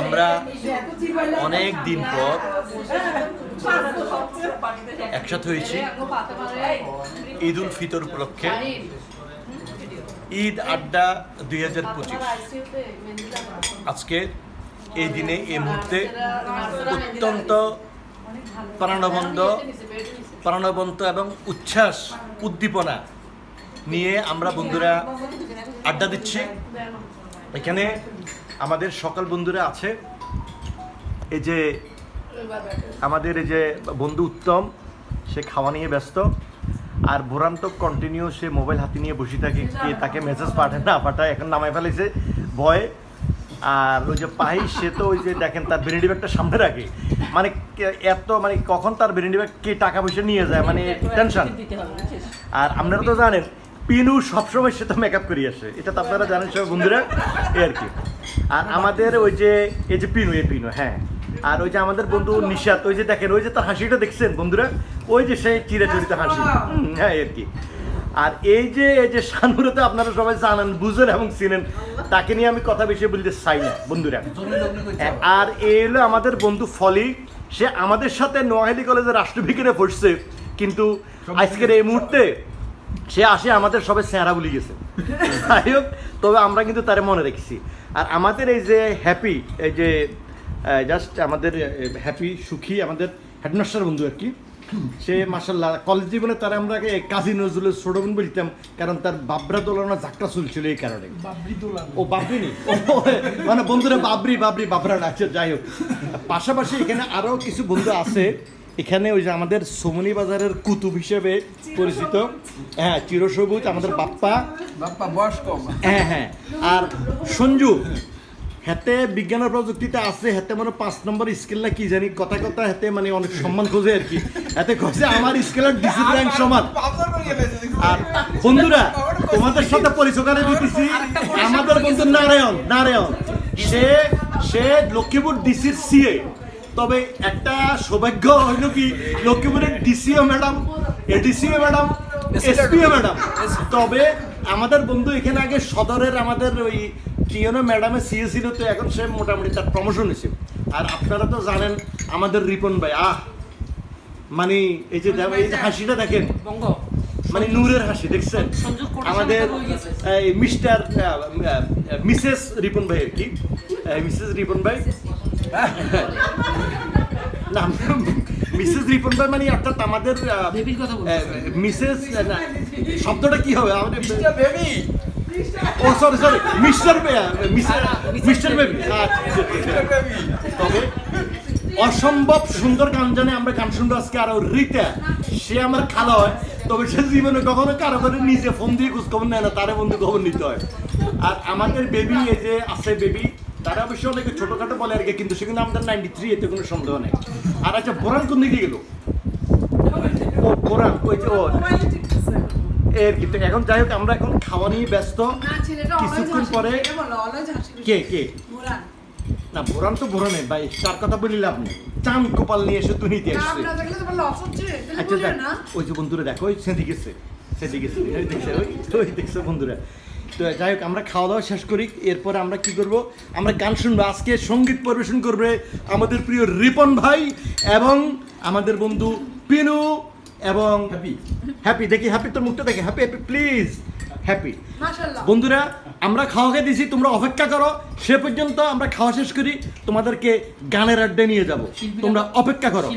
আমরা অনেক দিন পর একসাথে হয়েছি ঈদ উল ফিতর উপলক্ষে। ঈদ আড্ডা দুই হাজার পঁচিশ। আজকে এই দিনে, এই মুহূর্তে অত্যন্ত প্রাণবন্ধ প্রাণবন্ত এবং উচ্ছ্বাস, উদ্দীপনা নিয়ে আমরা বন্ধুরা আড্ডা দিচ্ছি। এখানে আমাদের সকল বন্ধুরা আছে। এই যে আমাদের এই যে বন্ধু উত্তম সে খাওয়া নিয়ে ব্যস্ত। আর বোরান তো কন্টিনিউ সে মোবাইল হাতে নিয়ে বসে থাকে কে তাকে মেসেজ পাঠায় না পাঠায় এখন নামায় ফেলেছে ভয়ে। আর ওই যে পাহি সে তো ওই যে দেখেন তার বেরেন্ডি ব্যাগটা সামনে রাখে। মানে এত মানে কখন তার বেরেন্ডি ব্যাগ কে টাকা পয়সা নিয়ে যায় মানে টেনশন আর আপনারা তো জানেন পিনু সবসময় সে তো মেকআপ করি আসে। এটা তো আপনারা জানেন সব বন্ধুরা। এই আর কি। আর আমাদের ওই যে এই যে পিনু এই পিনু হ্যাঁ। আর ওই যে আমাদের বন্ধু নিশাত ওই যে দেখেন ওই যে তার হাসিটা দেখছেন বন্ধুরা? ওই যে সেই চিরাচরিত হাসি। হ্যাঁ এই আর কি। আর এই যে এই যে শানুরতে আপনারা সবাই জানেন বুঝেন এবং চিনেন তাকে নিয়ে আমি কথা বেশি বলতে চাই না বন্ধুরা। আর এই হলো আমাদের বন্ধু ফলি। সে আমাদের সাথে নোয়াখালী কলেজে রাষ্ট্রবিজ্ঞানে পড়ছে। কিন্তু আজকের এই মুহূর্তে সে আসে আমাদের সবাই স্যারা বলে গেছে। যাই হোক তবে আমরা কিন্তু তারে মনে রেখেছি। আর আমাদের এই যে হ্যাপি এই যে জাস্ট আমাদের হ্যাপি সুখী আমাদের হেডমাস্টার বন্ধু আর কি সে মাসাল্লাহ কলেজ জীবনে তার আমরা কাজী নজরুলের ছোট বোন বলতাম কারণ তার বাবরা দোলানো যাত্রা চলছিল এই কারণে। ও বাবরি নি? মানে বন্ধুরা বাবরি বাবরি বাবরা আচ্ছা যাই হোক। পাশাপাশি এখানে আরও কিছু বন্ধু আছে এখানে ওই যে আমাদের সোমনি বাজারের কুতুব হিসেবে পরিচিত। হ্যাঁ চিরসবুজ আমাদের বাপ্পা। বাপ্পা বয়স কম। হ্যাঁ হ্যাঁ। আর সঞ্জু হেতে বিজ্ঞান আর প্রযুক্তিতে আছে হাতে মানে পাঁচ নম্বর স্কেল না কি জানি কথা কথা হাতে মানে অনেক সম্মান খোঁজে আর কি। হাতে খোঁজে আমার স্কেলের ডিসিপ্লিন সমান। আর বন্ধুরা তোমাদের সাথে পরিচয় করে দিতেছি আমাদের বন্ধু নারায়ণ নারায়ণ। সে সে লক্ষ্মীপুর ডিসির সিএ তবে একটা সৌভাগ্য হইল কি লক্ষ্মীপুরের ডিসিও ম্যাডাম এডিসিও ম্যাডাম এসপিও ম্যাডাম। তবে আমাদের বন্ধু এখানে আগে সদরের আমাদের ওই টিএনও ম্যাডামের সিএ ছিল তো এখন সে মোটামুটি তার প্রমোশন হয়েছে আর আপনারা তো জানেন আমাদের রিপন ভাই আহ! মানে এই যে এই যে হাসিটা দেখেন। মানে নূরের হাসি দেখছেন? আমাদের মিস্টার মিসেস রিপন ভাই আর কি। মিসেস রিপন ভাই। মিসেস রিপন ভাই মানে অর্থাৎ আমাদের বেবির কথা বলছি মিসেস শব্দটা কি হবে? আমাদের বেবি। ও sorry sorry mister mister mister baby. Baby. তবে অসম্ভব সুন্দর গান জানে আমরা গান শুনব আজকে আর রিতা। সে আমার খালা হয় তবে সে জীবনে কখনো কারও করে নিজে ফোন দিয়ে খোঁজ খবর নেয় না তারে বন্ধু খবর নিতে হয়। আর আমাদের বেবি এই যে আছে বেবি তারা অবশ্য অনেকে ছোটখাটো বলে আর কি কিন্তু সেখানে আমাদের নাইনটি থ্রি এতে কোনো সন্দেহ নেই। আর আচ্ছা বোরান কোন দিকে গেল? ও বোরান ওই যে ও। এর কিন্তু এখন যাই হোক আমরা এখন খাওয়া নিয়ে ব্যস্ত। কিছুক্ষণ পরে কে কে? না বোরান তো বোরানে ভাই তার কথা বলি লাভ নেই। চান কপাল নিয়ে এসে দুনিতে আসছে আচ্ছা দেখ ওই যে বন্ধুরা দেখো ওই সেদি গেছে সেদি গেছে ওই দেখছে ওই দেখছে বন্ধুরা। তো যাই হোক আমরা খাওয়া দাওয়া শেষ করি। এরপরে আমরা কি করব? আমরা গান শুনব। আজকে সংগীত পরিবেশন করবে আমাদের প্রিয় রিপন ভাই এবং আমাদের বন্ধু পিনু এবং হ্যাপি হ্যাপি দেখি হ্যাপি তোর মুখটা দেখে। হ্যাপি হ্যাপি প্লিজ হ্যাপি বন্ধুরা আমরা খাওয়া খেয়ে দিছি তোমরা অপেক্ষা করো। সে পর্যন্ত আমরা খাওয়া শেষ করি। তোমাদেরকে গানের আড্ডে নিয়ে যাব। তোমরা অপেক্ষা করো।